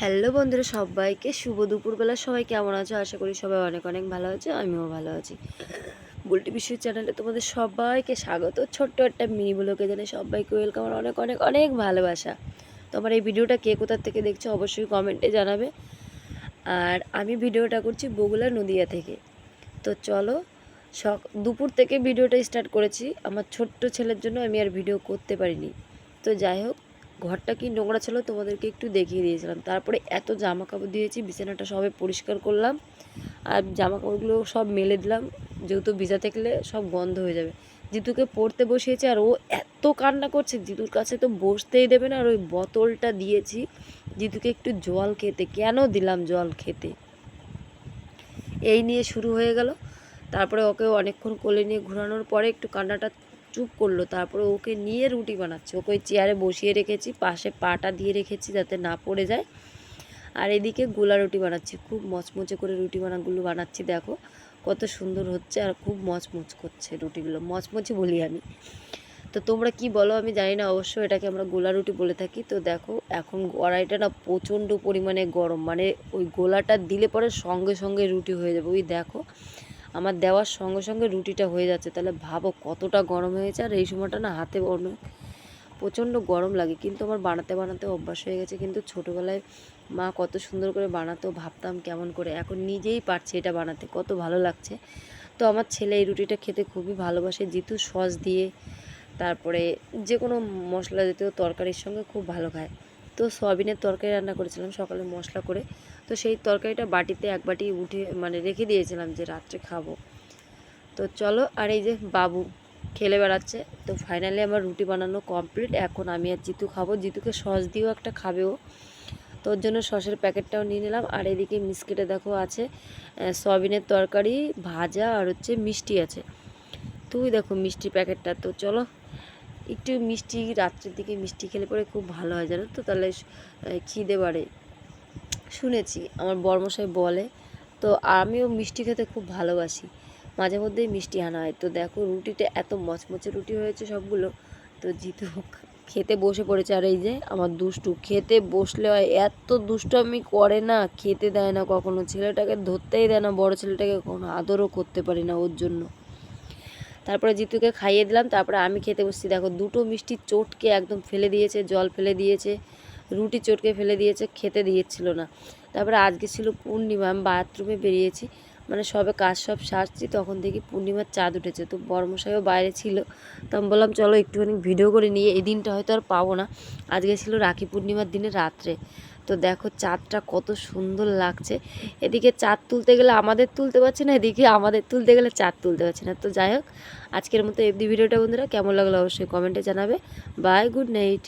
Hello বন্ধুরা, সবাইকে শুভ দুপুরবেলা। সবাই কেমন আছো? আশা করি সবাই অনেক অনেক ভালো আছে, আমিও ভালো আছি। বুলটি বিশ্ব চ্যানেলে তোমাদের সবাইকে স্বাগত। ছোট্ট একটা মিনি ব্লগে জানে সবাইকে ওয়েলকাম আর অনেক অনেক অনেক ভালোবাসা। তোমার এই ভিডিওটা কে কোথার থেকে দেখছ অবশ্যই কমেন্টে জানাবে। আর আমি ভিডিওটা করছি বগুলা নদিয়া থেকে। তো চলো, সক দুপুর থেকে ভিডিওটা স্টার্ট করেছি। আমার ছোট্ট ছেলের জন্য আমি আর ভিডিও করতে পারিনি। তো যাই হোক ঘরটা কি নোংরা ছিল তোমাদেরকে একটু দেখিয়ে দিয়েছিলাম। তারপরে এত জামা কাপড় দিয়েছি, বিছানাটা সবে পরিষ্কার করলাম, আর জামা কাপড়গুলো সব মেলে দিলাম, যেহেতু ভিজা থাকলে সব গন্ধ হয়ে যাবে। জিতুকে পড়তে বসিয়েছে, আর ও এত কান্না করছে, জিতুর কাছে তো বসতেই দেবে না, আর ওই বোতলটা দিয়েছি। জিতুকে একটু জল খেতে, কেন দিলাম জল খেতে? এই নিয়ে শুরু হয়ে গেল। তারপরে ওকে অনেকক্ষণ কোলে নিয়ে ঘোরানোর পরে একটু কান্নাটা চুপ করল, তারপরে ওকে নিয়ে রুটি বানাচ্ছে। ওকে ওই চেয়ারে বসিয়ে রেখেছি, পাশে পাটা দিয়ে রেখেছি যাতে না পড়ে যায়। আর এদিকে গোলা রুটি বানাচ্ছি, খুব মচমচে করে রুটি বানাগুলো বানাচ্ছি, দেখো। কত সুন্দর হচ্ছে আর খুব মচমচ করছে রুটিগুলো, মচমচে বলি আমি। তো তোমরা কি বলো, আমি জানি না অবশ্য এটাকে আমরা গোলা রুটি বলে থাকি। তো দেখো, এখন কড়াইটা না প্রচণ্ড পরিমাণে গরম মানে ওই গোলাটা দিলে পরে সঙ্গে সঙ্গে রুটি হয়ে যাবে, ওই দেখো। আমার দেওয়ার সঙ্গে সঙ্গে রুটিটা হয়ে যাচ্ছে। তাহলে ভাবো কতটা গরম হয়েছে আর এই সময়টা না হাতে অনেক প্রচণ্ড গরম লাগে। কিন্তু আমার বানাতে বানাতে অভ্যাস হয়ে গেছে। কিন্তু ছোটোবেলায় মা কত সুন্দর করে বানাতো, ভাবতাম কেমন করে। এখন নিজেই পারছে এটা বানাতে, কত ভালো লাগছে। তো আমার ছেলে এই রুটিটা খেতে খুবই ভালোবাসে। জিতু সস দিয়ে, তারপরে যে কোনো মশলা জাতীয় তরকারির সঙ্গে খুব ভালো খায়। তো সয়াবিনের তরকারি রান্না করেছিলাম সকালে মশলা করে। তো সেই তরকারিটা বাটিতে এক বাটি উঠে মানে রেখে দিয়েছিলাম যে রাত্রে খাব। তো চলো, আর এই যে বাবু খেলে বেড়াচ্ছে। তো ফাইনালি আমার রুটি বানানো কমপ্লিট এখন আমি আর জিতু খাব। জিতুকে সস দিয়েও একটা খাবেও তো ওর জন্য সসের প্যাকেটটাও নিয়ে নিলাম। আর এদিকে মিসকেটে দেখো আছে সয়াবিনের তরকারি, ভাজা আর হচ্ছে মিষ্টি আছে। তুই দেখো মিষ্টি প্যাকেটটা। তো চলো একটু মিষ্টি, রাত্রের দিকে মিষ্টি খেলে পরে খুব ভালো হয়, জানো তো? তাহলে খিদে বাড়ে। শুনেছি, আমার বর্মশাই বলে, তো আমিও মিষ্টি খেতে খুব ভালোবাসি। মাঝে মধ্যেই মিষ্টি আনা হয়। তো দেখো, রুটিটা এত মচমচে রুটি হয়েছে সবগুলো। তো জিতু খেতে বসে পড়েছে। আর এই যে, আমার দুষ্টু, খেতে বসলে হয়। এত দুষ্টু আমি করে না, খেতে দেয় না কখনো। ছেলেটাকে ধরতেই দেয় না, বড় ছেলেটাকে কখনো আদরও করতে পারি না ওর জন্য। তারপরে জিতুকে খাইয়ে দিলাম, তারপরে আমি খেতে বসছি। দেখো, দুটো মিষ্টি চটকে একদম ফেলে দিয়েছে, জল ফেলে দিয়েছে, রুটি চটকে ফেলে দিয়েছে, খেতে দিয়েছিল না। তারপরে আজকে ছিল পূর্ণিমা, আমি বাথরুমে বেরিয়েছি মানে সবে কাজ সব সারছি, তখন দেখি পূর্ণিমার চাঁদ উঠেছে, তো বর্মশাইও বাইরে ছিল। তো আমি বললাম, চলো একটুখানি ভিডিও করে নিয়ে এই দিনটা হয়তো আর পাবো না। আজকে ছিল রাখি পূর্ণিমার দিনে রাত্রে। তো দেখো চাঁদটা কত সুন্দর লাগছে। এদিকে চাঁদ তুলতে গেলে আমাদের তুলতে পারছি না, এদিকে আমাদের তুলতে গেলে চাঁদ তুলতে পারছি না। তো যাই হোক, আজকের মতো এফডি ভিডিওটা বন্ধুরা কেমন লাগল অবশ্যই কমেন্টে জানাবে। Bye, good night.